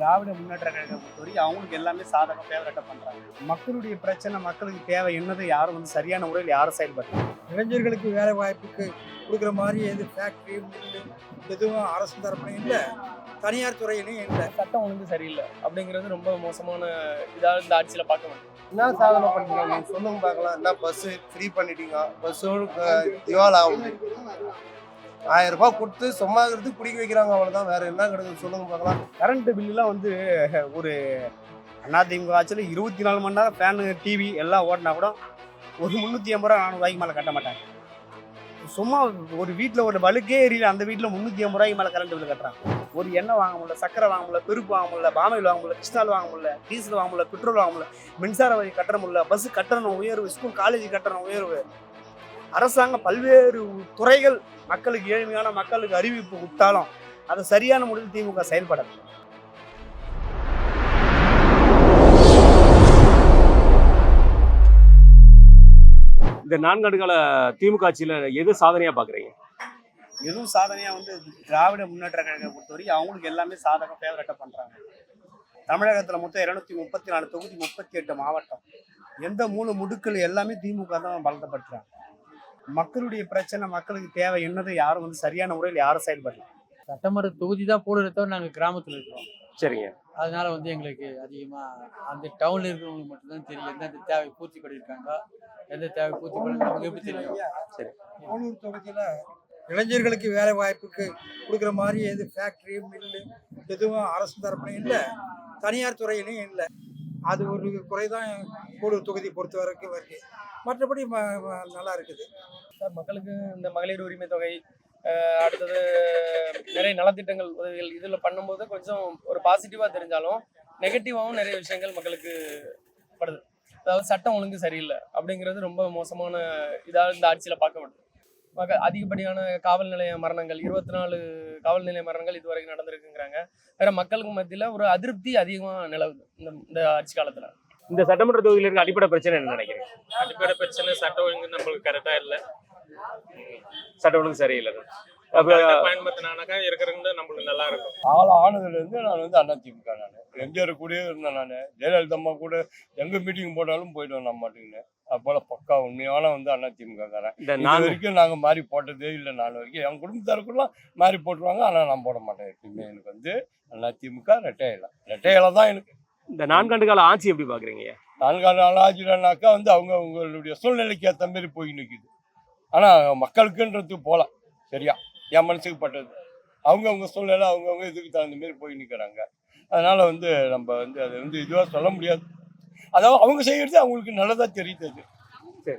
திராவிட முன்னேற்ற கழகம் பொறுத்தவரைக்கும் அவங்களுக்கு எல்லாமே சாதகம் ஃபேவரட்டாக பண்ணுறாங்க மக்களுடைய பிரச்சனை மக்களுக்கு தேவை என்னது யாரும் வந்து சரியான முறையில் யாரும் செயல்படுறாங்க இளைஞர்களுக்கு வேலை வாய்ப்புக்கு கொடுக்குற மாதிரி எது ஃபேக்ட்ரி மில்லு எதுவும் அரசு தரப்புலையும் இல்லை தனியார் துறையிலையும் இல்லை. சட்டம் ஒழுங்கு சரியில்லை அப்படிங்கிறது ரொம்ப மோசமான இதாக இந்த ஆட்சியில் பார்க்க முடியும் என்ன சாதனை பண்ணீங்க நீங்க சொல்லுங்க பார்க்கலாம். என்ன பஸ் ஃப்ரீ பண்ணிட்டீங்க? பஸ்ஸோடு திவால் ஆகுது ஆயிரம் ரூபாய் கொடுத்து சும்மா இருக்கிறது குடிக்க வைக்கிறாங்க அவ்வளோதான் வேற என்ன கிடைக்குது சொல்லுங்க பார்க்கலாம். கரண்ட் பில்லுலாம் வந்து ஒரு அதிமுக ஆட்சியில் இருபத்தி நாலு மணி நேரம் ஃபேனு டிவி எல்லாம் ஓடினா கூட ஒரு முந்நூற்றி ஐம்பது ரூபா நானூறுவாய்க்கு மேலே கட்ட மாட்டாங்க. சும்மா ஒரு வீட்டில் ஒரு வலுக்கே எரியல அந்த வீட்டில் முந்நூற்றி ஐம்பது ரூபாய்க்கு மேலே கரண்ட் பில் கட்டுறாங்க ஒரு எண்ணெய் வாங்க முடியல சக்கரை வாங்க முடியல பெருப்பு வாங்க முடியல பாமையில் வாங்க முடியல கிருஷ்ணால் வாங்க முடியல டீசல் வாங்க முடியல பெட்ரோல் வாங்க முடியல மின்சார வரி கட்டண முடியல பஸ் கட்டணம் உயர்வு ஸ்கூல் காலேஜ் கட்டணம் உயர்வு. அரசாங்கம் பல்வேறு துறைகள் மக்களுக்கு ஏழ்மையான மக்களுக்கு அறிவிப்பு விட்டாலும் அதை சரியான முறையில் திமுக செயல்படல இந்த நான்காண்டு கால திமுக ஆட்சியில எது சாதனையா பாக்குறீங்க? எதுவும் சாதனையாக வந்து திராவிட முன்னேற்ற கழகம் பொறுத்தவரைக்கும் அவங்களுக்கு எல்லாமே சாதகம் ஃபேவரட்டாக பண்ணுறாங்க தமிழகத்தில் மொத்தம் இருநூத்தி முப்பத்தி நாலு தொகுதி முப்பத்தி எட்டு மாவட்டம். எந்த மூணு முடுக்கள் எல்லாமே திமுக தான் பலத்தப்படுத்துறாங்க மக்களுடைய பிரச்சனை மக்களுக்கு தேவை என்னது யாரும் வந்து சரியான முறையில் யாரும் செயல்படல. சட்டமன்ற தொகுதி தான் போடுறத தவிர நாங்கள் கிராமத்தில் இருக்கிறோம் சரிங்க. அதனால வந்து எங்களுக்கு அதிகமாக அந்த டவுனில் இருக்கிறவங்களுக்கு மட்டும்தான் தெரியும். எந்தெந்த தேவை பூர்த்தி பண்ணியிருக்காங்க எந்த தேவை பூர்த்தி பண்ணி நமக்கு எப்படி தெரியும்? கோனூர் தொகுதியில் இளைஞர்களுக்கு வேலை வாய்ப்புக்கு கொடுக்குற மாதிரி எது ஃபேக்ட்ரி மில்லு எதுவும் அரசு தரப்புலையும் இல்லை தனியார் துறையிலையும் இல்லை. அது ஒரு குறை தான் தொகுதி பொறுத்த வரைக்கும் வருது மற்றபடி நல்லா இருக்குது. சார் மக்களுக்கு இந்த மகளிர் உரிமை தொகை அடுத்தது நிறைய நலத்திட்டங்கள் உதவிகள் இதில் பண்ணும்போது கொஞ்சம் ஒரு பாசிட்டிவாக தெரிஞ்சாலும் நெகட்டிவாகவும் நிறைய விஷயங்கள் மக்களுக்கு படுது. அதாவது சட்டம் ஒழுங்கு சரியில்லை அப்படிங்கிறது ரொம்ப மோசமான இதாக இந்த ஆட்சியில் பார்க்க முடியும் மக அதிகப்படியான காவல் நிலைய மரணங்கள் இருபத்தி நாலு காவல் நிலைய மரணங்கள் இதுவரைக்கும் நடந்திருக்குங்கிறாங்க. வேற மக்களுக்கு மத்தியில் ஒரு அதிருப்தி அதிகமாக நிலவுது இந்த இந்த ஆட்சி காலத்தில். இந்த சட்டமன்ற தொகுதியில இருக்க அடிப்படை பிரச்சனை என்ன நினைக்கிறீங்க? அடிப்படை பிரச்சனை சட்ட ஒழுங்கு நம்மளுக்கு கரெக்டா இல்ல. சட்ட ஒழுங்கு சரியில்லை. பயன்படுத்தினாக்கா இருக்கிறது நம்மளுக்கு நல்லா இருக்கும் ஆள் ஆனதுலேருந்து நான் வந்து அண்ணா திமுக நான். எம்ஜிஆர் கூடயே இருந்தேன் நான். ஜெயலலிதா அம்மா கூட எங்க மீட்டிங் போட்டாலும் போயிடுவேன் நான் மாட்டேங்குன்னு அப்போல பக்கா உண்மையான வந்து அண்ணா திமுக காரன். நான்கு வரைக்கும் நாங்க மாறி போட்டதே இல்லை நான் வரைக்கும். என் குடும்பத்தாருக்குலாம் மாறி போட்டுருவாங்க ஆனா நான் போட மாட்டேன் எப்பயுமே. எனக்கு வந்து அண்ணா திமுக ரெட்டையில. ரெட்டையில தான் எனக்கு. இந்த நான்காண்டு கால ஆட்சி எப்படி பாக்குறீங்க? நான்காண்டு நாள் ஆச்சுனாக்கா வந்து அவங்க அவங்களுடைய சூழ்நிலைக்கு ஏற்ற மாதிரி போய் நிற்குது ஆனால் மக்களுக்குன்றது போல சரியா? என் மனசுக்கு பட்டது. அவங்க அவங்க சூழ்நிலை அவங்கவுங்க இதுக்கு தகுந்த மாதிரி போய் நிற்கிறாங்க அதனால வந்து நம்ம வந்து அதை வந்து இதுவாக சொல்ல முடியாது. அதாவது அவங்க செய்யறது அவங்களுக்கு நல்லதா தெரியுது.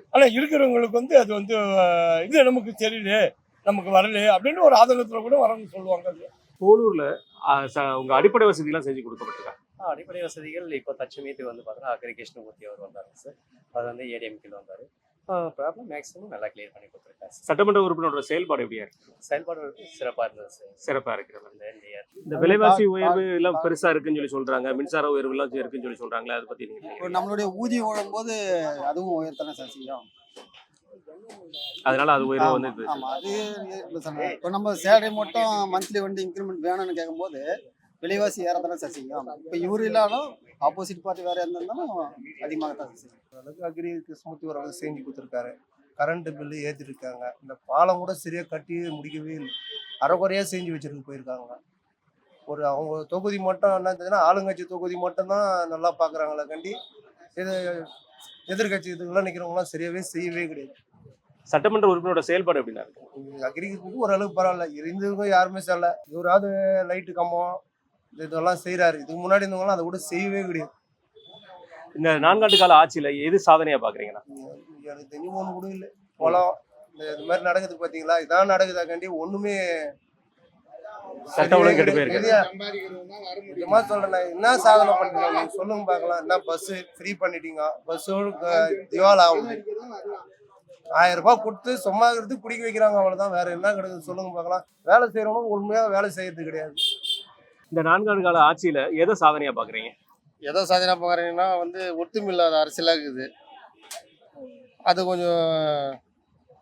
ஆனால் இருக்கிறவங்களுக்கு வந்து அது வந்து இது நமக்கு தெரியல நமக்கு வரல அப்படின்னு ஒரு ஆதங்கத்தில் கூட வரணும்னு சொல்லுவாங்க அது. போலூர்ல ஆ, ச- உங்க அடிப்படை வசதி எல்லாம் செஞ்சு கொடுக்கப்பட்டிருக்கா? அடிப்படை வசதிகள் இப்போ தற்சமயத்துக்கு வந்து பார்த்தீங்கன்னா அக்ரி கிருஷ்ணமூர்த்தி அவர் வந்தாருங்க சார். அது வந்து ஏடிஎம்கில் வந்தார். ப்ராப்ளம் மேக்ஸிமம் நல்லா கிளியர் பண்ணி கொடுத்துருக்காரு. சட்டமன்ற உறுப்பினரோட செயல்பாடு எப்படியா இருக்கு? செயல்பாடு சிறப்பாக இருந்தது சார். சிறப்பா இருக்கிறது இந்த விலைவாசி உயர்வு எல்லாம் பெருசா இருக்குன்னு சொல்லி சொல்றாங்க. மின்சார உயர்வு எல்லாம் இருக்குன்னு சொல்லி சொல்றாங்களே அதை பத்தி நீங்க இப்போ நினைக்கிறீங்க? நம்மளுடைய ஊதியம் ஓடும்போது அதுவும் உயர்த்தானே சார் செய்யும் அதனால அது உயர்வு வந்து அது இப்போ நம்ம சேலரி மட்டும் மந்த்லி வந்து இன்க்ரிமெண்ட் வேணும்னு கேட்கும்போது விலைவாசி ஏறத்தானே சார் செய்யும் இப்போ இவரு இல்லாலும் ஆப்போசிட் பார்ட்டி வேற இருந்தாலும் அதிகமாக தான் சார் செய்யும் அளவுக்கு அக்ரி கிருஷ்ணமூர்த்தி ஒரு அளவுக்கு செஞ்சு கொடுத்துருக்காரு. கரண்ட் பில்லு ஏற்றிருக்காங்க இந்த பாலம் கூட சரியாக கட்டி முடிக்கவே இல்லை. அரைக்குறையாக செஞ்சு வச்சிருக்கு போயிருக்காங்க. ஒரு அவங்க தொகுதி மட்டும் என்ன இருந்ததுன்னா ஆளுங்கட்சி தொகுதி மட்டும்தான் நல்லா பார்க்குறாங்களே கண்டி இது எதிர்கட்சி இதுக்கெல்லாம் நிற்கிறவங்களாம் சரியாகவே செய்யவே கிடையாது. சட்டமன்ற உறுப்பினரோட செயல்பாடு எப்படின்னா இருக்கு? அக்ரிக்கு ஓரளவுக்கு பரவாயில்ல. இருந்தவங்க யாருமே செய்யல. இவராவது லைட்டு கம்பம் இந்த இதெல்லாம் செய்கிறாரு இதுக்கு முன்னாடி இருந்தவங்களாம் அதை கூட செய்யவே கிடையாது. இந்த நான்காண்டு கால ஆட்சியில எது சாதனையா பாக்குறீங்கன்னா எனக்கு தெரிஞ்சு ஒண்ணு கூட இல்லை. குளம் இந்த இது மாதிரி நடக்குது பாத்தீங்களா? இதான் நடக்குதா கண்டி ஒண்ணுமே சட்டம் ஒழுங்கு கெட்டு போயிருக்கு. சொல்றேன் என்ன சாதனை பண்றீங்க? சொல்லுங்க பார்க்கலாம் என்ன பஸ் ஃப்ரீ பண்ணிட்டீங்க? பஸ்ஸோடு திவால் ஆகுது ஆயிரம் ரூபாய் கொடுத்து சும்மா இருக்கிறது குடிக்க வைக்கிறாங்க அவ்வளவுதான். வேற என்ன கிடைக்குது? சொல்லுங்க பார்க்கலாம் வேலை செய்யறவங்க உண்மையா வேலை செய்யறது கிடையாது. இந்த நான்காண்டு கால ஆட்சியில எதை சாதனையா பாக்குறீங்க? எதோ சாதனை பார்க்குறீங்கன்னா வந்து ஒத்துமில்லாத அரசியலாக இருக்குது. அது கொஞ்சம்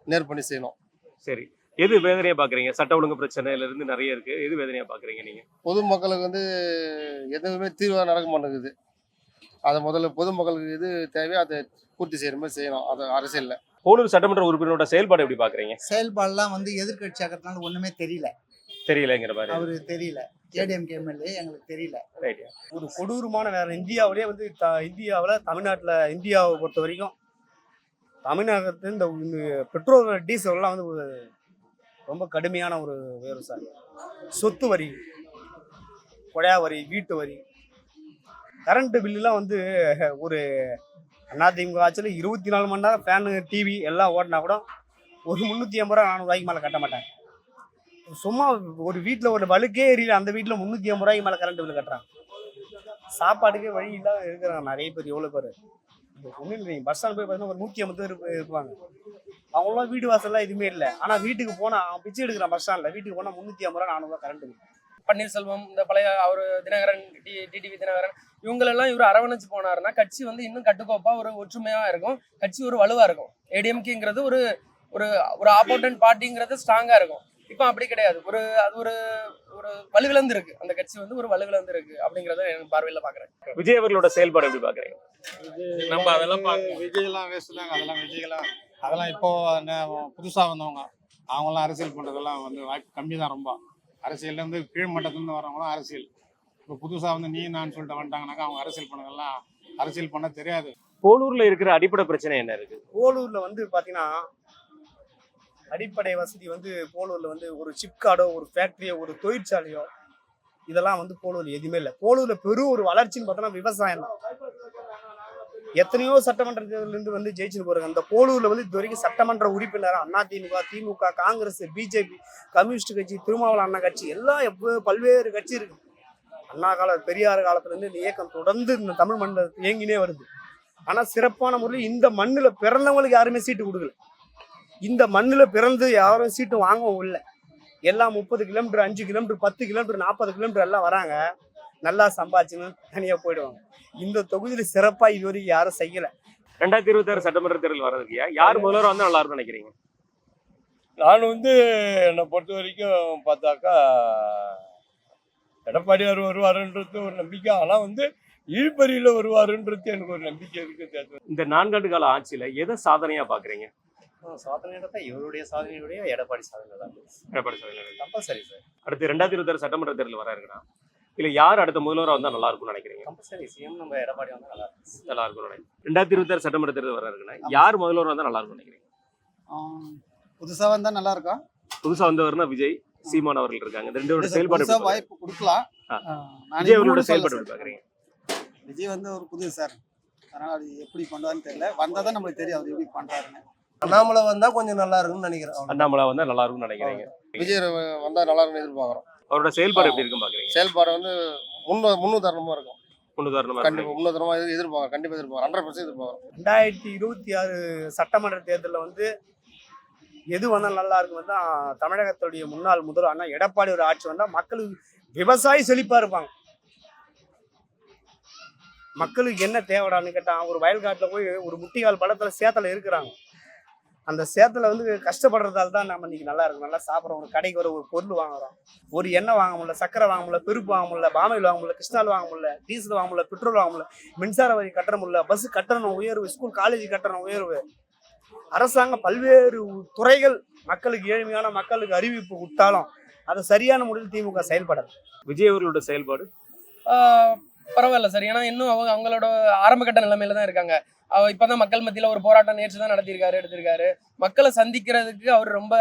நேர் பண்ணி செய்யணும். சரி. எது வேதனையா பாக்குறீங்க? சட்ட ஒழுங்கு பிரச்சனையில இருந்து நிறைய இருக்கு. எது வேதனையா பாக்குறீங்க நீங்க? பொதுமக்களுக்கு வந்து எதுவுமே தீர்வாக நடக்க மாட்டேங்குது. அதை முதல்ல பொதுமக்களுக்கு எது தேவையோ அதை பூர்த்தி செய்யற மாதிரி செய்யணும். அது அரசியல்ல. போலூர் சட்டமன்ற உறுப்பினரோட செயல்பாடு எப்படி பாக்குறீங்க? செயல்பாடுலாம் வந்து எதிர்கட்சி ஆகிறதுனால ஒண்ணுமே தெரியல. தெரியலங்கிற மாதிரி. அவரு தெரியல. ஏடிஎம்கே எம்எல்ஏ எங்களுக்கு தெரியல. ரைட் ஒரு கொடூரமான வேற இந்தியாவிலேயே வந்து த இந்தியாவில் தமிழ்நாட்டில் இந்தியாவை பொறுத்த வரைக்கும் தமிழகத்து இந்த இந்த பெட்ரோல் டீசல்லாம் வந்து ஒரு ரொம்ப கடுமையான ஒரு விவசாயம் சொத்து வரி கொடையா வரி வீட்டு வரி. கரண்ட் பில்லுலாம் வந்து ஒரு அதிமுக ஆட்சியில் இருபத்தி நாலு மணி நேரம் ஃபேனு டிவி எல்லாம் ஓடினா கூட ஒரு முந்நூற்றி ஐம்பது ரூபா நானூறுவாய்க்கு மேலே கட்ட மாட்டாங்க. சும்மா ஒரு வீட்டில் ஒரு வழுக்கே எரியல. அந்த வீட்டில் முந்நூற்றி ஐம்பது ரூபாய்க்கு மேலே கரண்ட் பில் கட்டுறாங்க சாப்பாட்டுக்கே வழி இல்லாம இருக்கிறாங்க நிறைய பேர் எவ்வளோ பேர்? ஒன்றும் இல்லை நீங்கள் பஸ் ஸ்டாண்ட் போய் பார்த்தீங்கன்னா ஒரு நூற்றி ஐம்பது பேர் இருப்பாங்க. அவங்களாம் வீடு வாசல்லாம் எதுவுமே இல்லை. ஆனால் வீட்டுக்கு போனால் அவன் பிச்சை எடுக்கிறான் பஸ் ஸ்டாண்டில் வீட்டுக்கு போனால் முந்நூற்றி ஐம்பது ரூபா நானூறுவா கரண்ட் பில் பன்னீர்செல்வம் இந்த பழைய அவர் தினகரன் டி டிடிவி தினகரன் இவங்களெல்லாம் இவர் அரவணைச்சு போனாருன்னா கட்சி வந்து இன்னும் கட்டுக்கோப்பாக ஒரு ஒற்றுமையாக இருக்கும். கட்சி ஒரு வலுவாக இருக்கும். ஏடிஎம்கேங்கிறது ஒரு ஒரு ஒரு ஆப்போனன்ட் பார்ட்டிங்கிறது ஸ்ட்ராங்காக இருக்கும். இப்போ அப்படி கிடையாது. ஒரு அது ஒரு ஒரு வலுவிழந்து இருக்கு அந்த கட்சி வந்து ஒரு வலுவிழந்து இருக்கு அப்படிங்கறத என் பார்வையில பாக்குறேன். விஜய் அவர்களோட செயல்பாடு எப்படி பாக்குறீங்க? நம்ம அதெல்லாம் விஜய்லாம் வேஸ்ட் தாங்க. அதெல்லாம் விஜய்லாம் அதெல்லாம் இப்போ புதுசாக வந்தவங்க. அவங்களாம் அரசியல் பண்ணுறதெல்லாம் வந்து வாய்ப்பு கம்மி தான் ரொம்ப. அரசியல்ல இருந்து கீழ் மட்டத்துலேருந்து வரவங்களாம் அரசியல். இப்போ புதுசாக வந்து நீ நான் சொல்லிட்டு வந்துட்டாங்கனாக்கா அவங்க அரசியல் பண்ணதெல்லாம் அரசியல் பண்ண தெரியாது. போலூர்ல இருக்கிற அடிப்படை பிரச்சனை என்ன இருக்கு? போலூரில் வந்து பார்த்தீங்கன்னா அடிப்படை வசதி வந்து போலூரில் வந்து ஒரு சிப்கார்டோ ஒரு ஃபேக்ட்ரியோ ஒரு தொழிற்சாலையோ இதெல்லாம் வந்து போலூரில் எதுவுமே இல்லை. போலூரில் பெரும் ஒரு வளர்ச்சின்னு பார்த்தோன்னா விவசாயம் தான். எத்தனையோ சட்டமன்ற தேர்தலிருந்து வந்து ஜெயிச்சுட்டு போறாங்க அந்த போலூர்ல வந்து இது வரைக்கும் சட்டமன்ற உறுப்பினராக Anna DMK DMK Congress BJP communist கட்சி திருமாவளவன் அண்ணா கட்சி எல்லாம் எப்போ பல்வேறு கட்சி இருக்கு. அண்ணா கால பெரியார் காலத்துல இருந்து இந்த இயக்கம் தொடர்ந்து இந்த தமிழ் மண்ணில் இயங்கினே வருது. ஆனா சிறப்பான முறையில் இந்த மண்ணில் பிறந்தவங்களுக்கு யாருமே சீட்டு கொடுக்கல. இந்த மண்ணுல பிறந்து யாரும் சீட்டு வாங்கவும் இல்லை. எல்லாம் முப்பது கிலோமீட்டர் அஞ்சு கிலோமீட்டர் பத்து கிலோமீட்டர் நாற்பது கிலோமீட்டர் எல்லாம் வராங்க. நல்லா சம்பாதிச்சுன்னு தனியா போயிடுவாங்க. இந்த தொகுதியில சிறப்பா இது வரைக்கும் யாரும் செய்யல. ரெண்டாயிரத்தி இருபத்தி ஆறு சட்டமன்ற தேர்தல் வர்றதுக்கு யார் முதல்வர் வந்தா நல்லா இருக்கும்னு நினைக்கிறீங்க? நான் வந்து என்னை பொறுத்த வரைக்கும் பார்த்தாக்கா எடப்பாடியார் வருவாருன்றது ஒரு நம்பிக்கை. ஆனால் வந்து இழுபறியில் வருவாருன்றது எனக்கு ஒரு நம்பிக்கை இருக்கு இந்த நான்காண்டு கால ஆட்சியில எதை சாதனையா பாக்குறீங்க? சாதனையோட தான் இவருடைய சாதனையுடைய எடப்பாடி சாதனை தான் எடப்பாடி சாதனை கம்பல்சரி சார். அடுத்து ரெண்டாயிரத்தி இருபத்தி ஆறு சட்டமன்ற தேர்தல் வர இருக்குன்னா இல்ல யார் அடுத்த முதல்வரா வந்தா நல்லா இருக்கும்னு நினைக்கிறீங்க? கம்பல்சரி சிஎம் நம்ம எடப்பாடி வந்து நல்லா இருக்கும். நல்லா இருக்கும்னு நினைக்கிறேன். ரெண்டாயிரத்தி இருபத்தி ஆறு சட்டமன்ற தேர்தல் யார் முதல்வர் வந்தா நல்லா இருக்கும்னு நினைக்கிறீங்க? புதுசாக வந்தால் நல்லா இருக்கும் புதுசா வந்தவர்னா விஜய் சீமான் அவர்கள் இருக்காங்க. இந்த ரெண்டு செயல்பாடு? வாய்ப்பு கொடுக்கலாம். விஜய் அவர்களோட செயல்பாடு விஜய் வந்து ஒரு புது சார். அதனால அது எப்படி பண்ணுவாருன்னு தெரியல. வந்தால் தான் நம்மளுக்கு தெரியும் அவர் எப்படி பண்றாருன்னு. அண்ணாமலை வந்தா கொஞ்சம் நல்லா இருக்கும்னு நினைக்கிறேன். அண்ணாமலை வந்தா நல்லா இருக்கும்னு நினைக்கிறீங்க. விஜய் வந்தா நல்லா இருக்கும்னு எதிர்பார்க்குறோம். அவரோட செயல்பாடு எப்படி இருக்குன்னு பாக்குறீங்க? செயல்பாடு வந்து முன்னு முன்னுதாரணமா இருக்கும். முன்னுதாரணமா கண்டிப்பா. முன்னுதாரணமா எதிர்- எதிர்பார்க்க கண்டிப்பா எதிர்பார்க்க ஹண்ட்ரட் பர்சன்ட் எதிர்பார்க்குறோம். ரெண்டாயிரத்தி இருபத்தி ஆறு சட்டமன்ற தேர்தலில் வந்து எது வந்தால் நல்லா இருக்கும் தான் தமிழகத்துடைய முன்னாள் முதல்வர் அண்ணா எடப்பாடி ஒரு ஆட்சி வந்தால் மக்களுக்கு விவசாயி செழிப்பாக இருப்பாங்க. மக்களுக்கு என்ன தேவைடான்னு கேட்டான் ஒரு வயல்காட்டில் போய் ஒரு முட்டிகால் படத்தில் சேத்துல இருக்கிறாங்க. அந்த சேத்துல வந்து கஷ்டப்படுறதால தான் நம்ம இன்னைக்கு நல்லா இருக்கும். நல்லா சாப்பிட்றோம். ஒரு கடைக்கு வர ஒரு பொருள் வாங்குறோம். ஒரு எண்ணெய் வாங்க முடியல சக்கரை வாங்க முடியல பெருப்பு வாங்க முடியல பாமையில் வாங்க முடியல கிருஷ்ணால் வாங்க முடியல டீசல் வாங்க முடியல பெட்ரோல் வாங்க முடியல மின்சார வரி கட்டண முடியல பஸ் கட்டணம் உயர்வு ஸ்கூல் காலேஜ் கட்டணம் உயர்வு. அரசாங்கம் பல்வேறு துறைகள் மக்களுக்கு ஏழ்மையான மக்களுக்கு அறிவிப்பு விட்டாலும் அதை சரியான முறையில் திமுக செயல்படல. விஜய் அவர்களோட செயல்பாடு? ஆஹ் பரவாயில்ல சார். ஏன்னா இன்னும் அவங்க அவங்களோட ஆரம்பகட்ட நிலைமையில தான் இருக்காங்க. அவ இப்பதான் மக்கள் மத்தியில ஒரு போராட்டம் நேற்று தான் நடத்தியிருக்காரு எடுத்திருக்காரு. மக்களை சந்திக்கிறதுக்கு அவர் ரொம்ப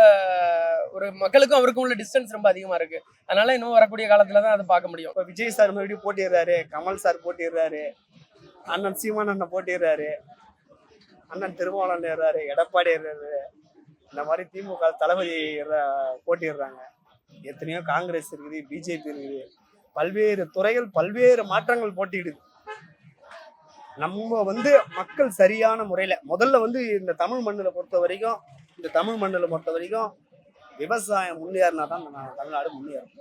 ஒரு மக்களுக்கும் அவருக்கும் உள்ள டிஸ்டன்ஸ் ரொம்ப அதிகமா இருக்கு. அதனால இன்னும் வரக்கூடிய காலத்துல தான் அதை பார்க்க முடியும். இப்போ விஜய் சார் மறுபடியும் போட்டிடுறாரு கமல் சார் போட்டிடுறாரு அண்ணன் சீமான் அண்ணன் போட்டிடுறாரு அண்ணன் திருமாவளவன் ஏறாரு எடப்பாடி ஏறாரு இந்த மாதிரி திமுக தளபதி போட்டிடுறாங்க. எத்தனையோ காங்கிரஸ் இருக்குது பிஜேபி இருக்குது. பல்வேறு துறைகள் பல்வேறு மாற்றங்கள் போட்டியிடுது. நம்ம வந்து மக்கள் சரியான முறையில் முதல்ல வந்து இந்த தமிழ் மண்ணில் பொறுத்த வரைக்கும் இந்த தமிழ் மண்ணில் பொறுத்த வரைக்கும் விவசாயம் முன்னேறினா தான் நம்ம தமிழ்நாடு முன்னேறும்.